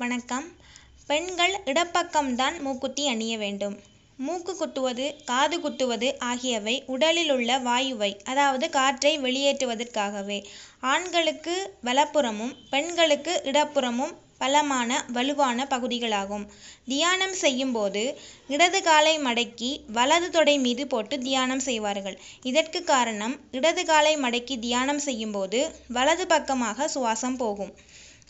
வணக்கம். பெண்கள் இடப்பக்கம்தான் மூக்குத்தி அணிய வேண்டும். மூக்கு குத்துவது காது குத்துவது ஆகியவை உடலில் உள்ள வாயுவை அதாவது காற்றை வெளியேற்றுவதற்காகவே. ஆண்களுக்கு வலப்புறமும் பெண்களுக்கு இடப்புறமும் பலமான வலுவான பகுதிகளாகும். தியானம் செய்யும்போது இடது காலை மடக்கி வலது தொடை மீது போட்டு தியானம் செய்வார்கள். இதற்கு காரணம் இடது காலை மடக்கி தியானம் செய்யும்போது வலது பக்கமாக சுவாசம் போகும்.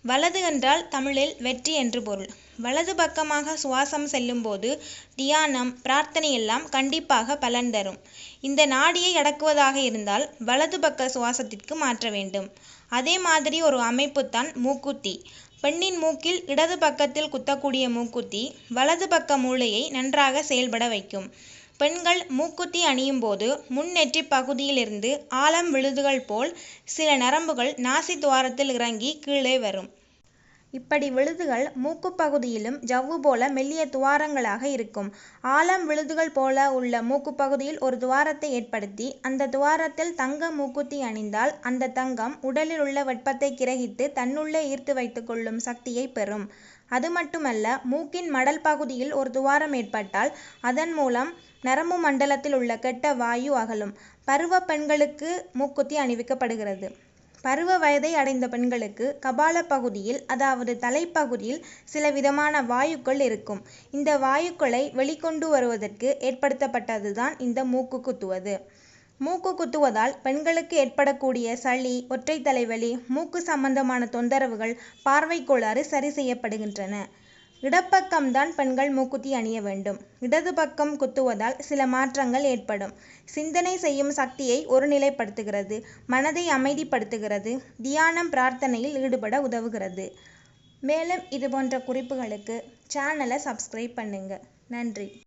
வலது என்றால் தமிழில் வெற்றி என்று பொருள். வலது பக்கமாக சுவாசம் செல்லும்போது தியானம் பிரார்த்தனை எல்லாம் கண்டிப்பாக பலன் தரும். இந்த நாடியை அடக்குவதாக இருந்தால் வலது பக்க சுவாசத்திற்கு மாற்ற வேண்டும். அதே மாதிரி ஒரு அமைப்பு தான் மூக்குத்தி. பெண்ணின் மூக்கில் இடது பக்கத்தில் குத்தக்கூடிய மூக்குத்தி வலது பக்க மூளையை நன்றாக செயல்பட வைக்கும். பெண்கள் மூக்குத்தி அணியும் போது முன் பகுதியிலிருந்து ஆலம் விழுதுகள் போல் சில நரம்புகள் நாசி துவாரத்தில் இறங்கி கீழே வரும். இப்படி விழுதுகள் மூக்கு பகுதியிலும் ஜவ்வு போல மெல்லிய துவாரங்களாக இருக்கும். ஆலம் விழுதுகள் போல உள்ள மூக்கு பகுதியில் ஒரு துவாரத்தை ஏற்படுத்தி அந்த துவாரத்தில் தங்க மூக்குத்தி அணிந்தால் அந்த தங்கம் உடலில் உள்ள வெப்பத்தை கிரகித்து தன்னுள்ளே ஈர்த்து வைத்துக் கொள்ளும் சக்தியை பெறும். அது மட்டுமல்ல மூக்கின் மடல் பகுதியில் ஒரு துவாரம் ஏற்பட்டால் அதன் மூலம் நரம்பு மண்டலத்தில் உள்ள கெட்ட வாயு அகலும். பருவ பெண்களுக்கு மூக்குத்தி அணிவிக்கப்படுகிறது. பருவ வயதை அடைந்த பெண்களுக்கு கபால பகுதியில் அதாவது தலைப்பகுதியில் சில விதமான வாயுக்கள் இருக்கும். இந்த வாயுக்களை வெளிக்கொண்டு வருவதற்கு ஏற்படுத்தப்பட்டதுதான் இந்த மூக்கு குத்துவது. மூக்கு குத்துவதால் பெண்களுக்கு ஏற்படக்கூடிய சளி ஒற்றை தலைவலி மூக்கு சம்பந்தமான தொந்தரவுகள் பார்வை கோளாறு சரி செய்யப்படுகின்றன. இடப்பக்கம்தான் பெண்கள் மூக்குத்தி அணிய வேண்டும். இடது பக்கம் குத்துவதால் சில மாற்றங்கள் ஏற்படும். சிந்தனை செய்யும் சக்தியை ஒருநிலைப்படுத்துகிறது மனதை அமைதிப்படுத்துகிறது. தியானம் பிரார்த்தனையில் ஈடுபட உதவுகிறது. மேலும் இது போன்ற குறிப்புகளுக்கு சேனலை சப்ஸ்கிரைப் பண்ணுங்க. நன்றி.